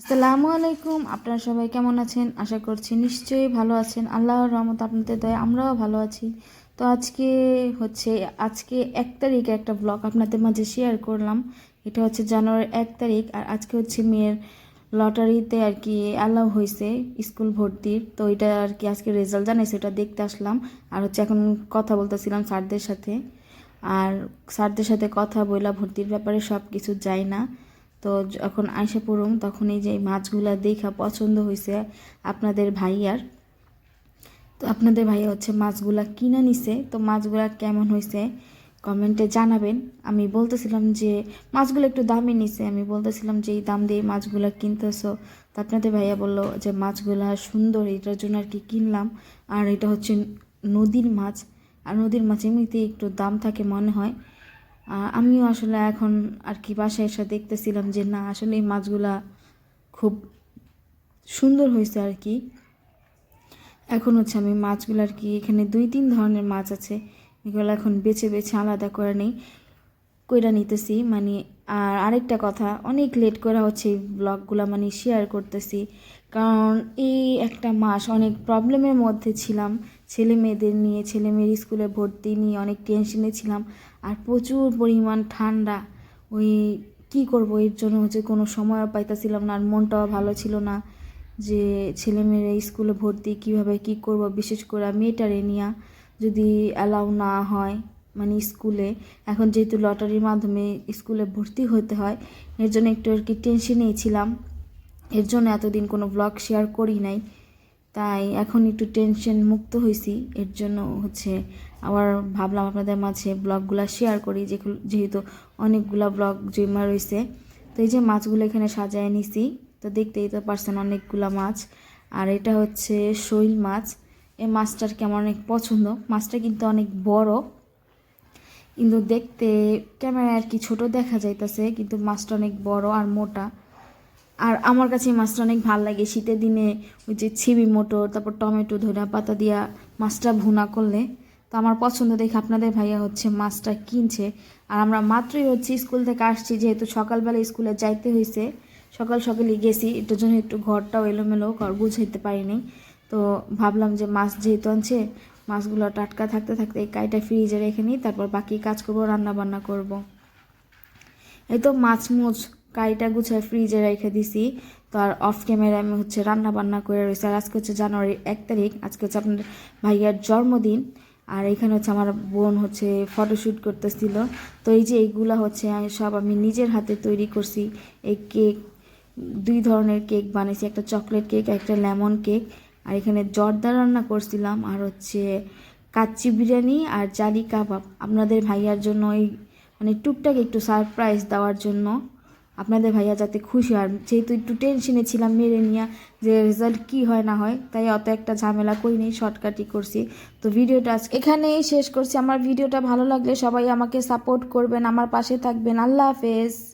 আসসালামু আলাইকুম। আপনারা সবাই কেমন আছেন? আশা করছি নিশ্চয়ই ভালো আছেন। আল্লাহর রহমত আপনাদের দয়া, আমরাও ভালো আছি। তো আজকে হচ্ছে, আজকে এক তারিখে একটা ব্লগ আপনাদের মাঝে শেয়ার করলাম। এটা হচ্ছে জানুয়ারির এক তারিখ আর আজকে হচ্ছে মেয়ের লটারিতে আর কি অ্যালাউ হয়েছে স্কুল ভর্তির। তো এটা আর কি আজকে রেজাল্ট জানাইছে, ওটা দেখতে আসলাম। আর হচ্ছে এখন কথা বলতেছিলাম স্যারদের সাথে। আর স্যারদের সাথে কথা বইলা ভর্তির ব্যাপারে সব কিছু যায় না। তো যখন আইসা পড়ুম, তখন এই যে মাছগুলা দেখা পছন্দ হয়েছে আপনাদের ভাইয়ার। তো আপনাদের ভাইয়া হচ্ছে মাছগুলা কিনে নিছে, তো মাছগুলা কেমন হয়েছে কমেন্টে জানাবেন। আমি বলতেছিলাম যে মাছগুলো একটু দামে নিছে, আমি বলতেছিলাম যে এই দাম দিয়ে মাছগুলা কিনতেছো। তো আপনাদের ভাইয়া বলল যে মাছগুলা সুন্দর, এটার জন্য আর কি কিনলাম। আর এটা হচ্ছে নদীর মাছ, আর নদীর মাছ এমনিতেই একটু দাম থাকে মনে হয়। আমিও আসলে এখন আর কি বাসায় এসে দেখতেছিলাম যে না, আসলে এই মাছগুলা খুব সুন্দর হয়েছে আর কি। এখন হচ্ছে আমি মাছগুলো আর কি এখানে দুই তিন ধরনের মাছ আছে, এগুলো এখন বেছে বেছে আলাদা করে নেই, কইরা নিতেছি। মানে আর আরেকটা কথা, অনেক লেট করা হচ্ছে এই ব্লগগুলো মানে শেয়ার করতেছি, কারণ এই একটা মাস অনেক প্রবলেমের মধ্যে ছিলাম। ছেলে মেয়েদের নিয়ে, ছেলে মেয়ের স্কুলে ভর্তি নিয়ে অনেক টেনশনে ছিলাম। আর প্রচুর পরিমাণ ঠান্ডা। ওই কি করব? এর জন্য হচ্ছে কোনো সময়ও পাইতেছিলাম না। আর মনটাও ভালো ছিল না যে ছেলে মেয়েরা স্কুলে ভর্তি কীভাবে কি করব? বিশেষ করে মেয়েটারে নিয়ে যদি অ্যালাউ না হয় মানে স্কুলে। এখন যেহেতু লটারির মাধ্যমে স্কুলে ভর্তি হতে হয়, এর জন্য একটু আর কি টেনশনেই ছিলাম। এর জন্য এতদিন কোনো ব্লগ শেয়ার করি নাই। তাই এখন একটু টেনশন মুক্ত হয়েছি এর জন্য হচ্ছে আবার ভাবলাম আপনাদের মাঝে ব্লগগুলো শেয়ার করি যেহেতু অনেকগুলো ব্লগ জমা রয়েছে তো এই যে মাছগুলো এখানে সাজায় নিছি, তো দেখতেই তো পারছেন অনেকগুলো মাছ। আর এটা হচ্ছে শৈল মাছ। এই মাছটার কি আমার অনেক পছন্দ। মাছটা কিন্তু অনেক বড়। কিন্তু দেখতে ক্যামেরায় আর কি ছোট দেখা যাইতেছে, কিন্তু মাছটা অনেক বড় আর মোটা। আর আমার কাছে এই মাছটা অনেক ভালো লাগে। শীতের দিনে ওই যে ছিবি মোটর, তারপর টমেটো ধরা পাতা দিয়া মাছটা ভুনা করলে, তো আমার পছন্দ দেখে আপনাদের ভাইয়া হচ্ছে মাছটা কিনছে। আর আমরা মাত্রই হচ্ছে স্কুল থেকে আসছি, যেহেতু সকালবেলা স্কুলে যাইতে হয়েছে সকাল সকালই গেছি, এটার জন্য একটু ঘরটাও এলোমেলো ঘর গুছাইতে পারিনি। তো ভাবলাম যে মাছ যেহেতু আনছে, মাছগুলো টাটকা থাকতে থাকতে এই কাইটা ফ্রিজে রেখে নিই, তারপর বাকি কাজ করব রান্না বান্না করব। এই তো মাছ মুছ কাইটা গুছায় ফ্রিজে রেখে দিছি। তো আর অফ ক্যামেরা আমি হচ্ছে রান্না বান্না করে রয়েছি। আর আজকে হচ্ছে জানুয়ারির এক তারিখ, আজকে হচ্ছে আপনার ভাইয়ার জন্মদিন। আর এখানে হচ্ছে আমার বোন হচ্ছে ফটোশ্যুট করতেছিল। তো এই যে এইগুলা হচ্ছে সব আমি নিজের হাতে তৈরি করছি। এই কেক দুই ধরনের কেক বানিয়েছি। একটা চকলেট কেক একটা লেমন কেক আর এখানে জর্দা রান্না করছিলাম। আর হচ্ছে কাচ্চি বিরিয়ানি আর জালি কাবাব। আপনাদের ভাইয়ার জন্য এই মানে টুকটাক একটু সারপ্রাইজ দেওয়ার জন্য। আপনাদের ভাইয়া যাতে খুশি হয়। যেহেতু একটু টেনশনে ছিলাম মেরে নিয়ে যে রেজাল্ট কি হয় না হয়, তাই অত একটা ঝামেলা করিনি শর্টকাটই করছি। তো ভিডিওটা এখানেই শেষ করছি। আমার ভিডিওটা ভালো লাগলে সবাই আমাকে সাপোর্ট করবেন, আমার পাশে থাকবেন। আল্লাহ হাফেজ।